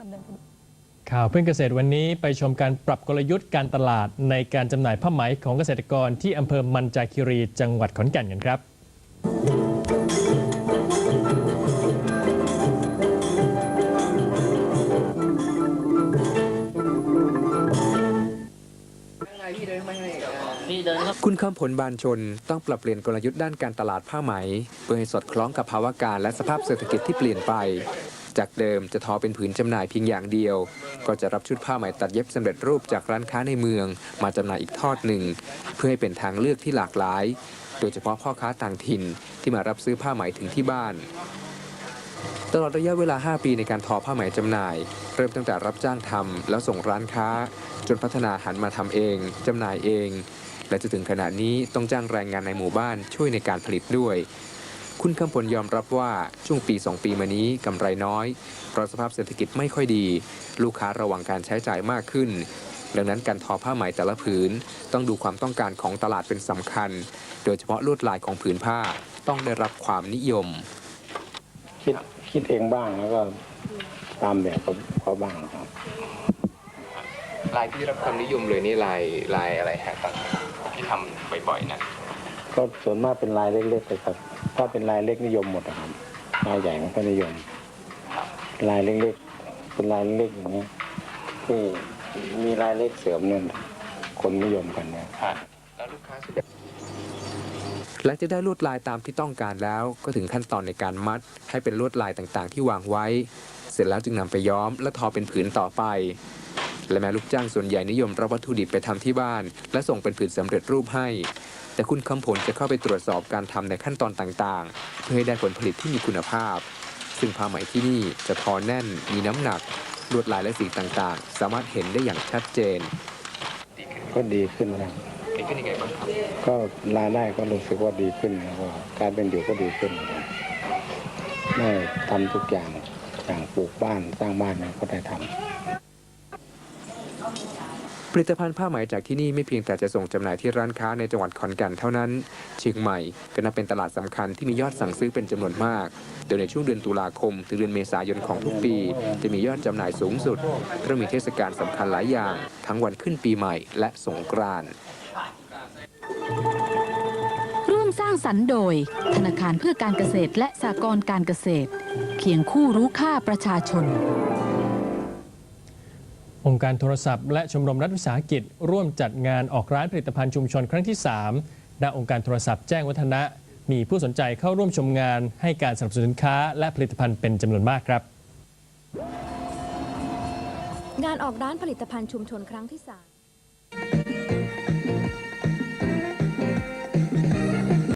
ต้องดำเนินคดีข่าวเพื่อนเกษตรวันนี้ไปชมการปรับกลยุทธ์การตลาดในการจำหน่ายผ้าไหมของเกษตรกรที่อำเภอมันจาคิรี จังหวัดขอนแก่นกันครับคุณคำผลบานชนต้องปรับเปลี่ยนกลยุทธ์ด้านการตลาดผ้าไหม เพื่อให้สอดคล้องกับภาวะการและสภาพเศรษฐกิจที่เปลี่ยนไป จากเดิมจะทอเป็นผืนจำหน่ายเพียงอย่างเดียว ก็จะรับชุดผ้าไหมตัดเย็บสำเร็จรูปจากร้านค้าในเมือง มาจำหน่ายอีกทอดหนึ่ง เพื่อให้เป็นทางเลือกที่หลากหลาย โดยเฉพาะพ่อค้าต่างถิ่นที่มารับซื้อผ้าไหมถึงที่บ้านตลอดระยะเวลา 5 ปีในการทอผ้าไหมจำหน่าย เริ่มตั้งแต่รับจ้างทำแล้วส่งร้านค้า จนพัฒนาหันมาทำเองจำหน่ายเอง และจะถึงขณะนี้ต้องจ้างแรงงานในหมู่บ้านช่วยในการผลิตด้วย คุณคำผลยอมรับว่าช่วงปี 2 ปีมานี้กำไรน้อย เพราะสภาพเศรษฐกิจไม่ค่อยดี ลูกค้าระวังการใช้จ่ายมากขึ้น ดังนั้นการทอผ้าไหมแต่ละผืน ต้องดูความต้องการของตลาดเป็นสำคัญ โดยเฉพาะลวดลายของผืนผ้าต้องได้รับความนิยม คิดคิดเองบ้างแล้วก็ตามแบบเขาเขาบ้างครับ ลายที่ได้รับความนิยมเลยนี่ลายลายอะไรฮะต่างที่ทำบ่อยๆนะ ก็ส่วนมากเป็นลายเล็กๆเลยครับ ถ้าเป็นลายเล็กนิยมหมดนะครับลายใหญ่ไมันก็นิยม ลายเล็กๆเป็นลายเล็กอย่างนี้ที่มีลายเล็กเสริมเนั่นคนนิยมกันเนี่ยแล้วลูกค้าส่วนใหญ่และจะได้ลวดลายตามที่ต้องการแล้ว ก็ถึงขั้นตอนในการมัด ให้เป็นลวดลายต่างๆ ที่วางไว้ เสร็จแล้วจึงนำไปย้อมและทอเป็นผืนต่อไป และแม้ลูกจ้างส่วนใหญ่นิยมรับวัตถุดิบไปทำที่บ้าน และส่งเป็นผืนสำเร็จรูปให้ แต่คุณคำผลจะเข้าไปตรวจสอบการทำในขั้นตอนต่างๆ เพื่อให้ได้ผลผลิตที่มีคุณภาพ ซึ่งผ้าไหมที่นี่จะทอแน่น มีน้ำหนัก ลวดลายและสีต่างๆ สามารถเห็นได้อย่างชัดเจน ก็ดีขึ้นแล้วดีขึ้นยังไงบ้างครับก็รายได้ก็รู้สึกว่าดีขึ้นแล้วก็การเป็นอยู่ก็ดีขึ้นได้ทำทุกอย่างอย่างปลูกบ้านสร้างบ้านเนี่ยก็ได้ทำ ผลิตภัณฑ์ผ้าไหมจากที่นี่ไม่เพียงแต่จะส่งจำหน่ายที่ร้านค้าในจังหวัดขอนแก่นเท่านั้น เชียงใหม่ก็นับเป็นตลาดสำคัญที่มียอดสั่งซื้อเป็นจำนวนมาก โดยในช่วงเดือนตุลาคม ถึงเดือนเมษายนของทุกปี จะมียอดจำหน่ายสูงสุดเพราะมีเทศกาลสำคัญหลายอย่าง ทั้งวันขึ้นปีใหม่และสงกรานต์ร่วมสร้างสรรค์โดย ธนาคารเพื่อการเกษตรและสหกรณ์การเกษตร เคียงคู่รู้ค่าประชาชน องค์การโทรศัพท์ และชมรมรัฐวิสาหกิจ ร่วมจัดงานออกร้านผลิตภัณฑ์ชุมชนครั้งที่3ณองค์การโทรศัพท์แจ้งวัฒนะ มีผู้สนใจเข้าร่วมชมงานให้การสนับสนุนสินค้าและผลิตภัณฑ์เป็นจำนวนมากครับ งานออกร้านผลิตภัณฑ์ชุมชนครั้งที่สาม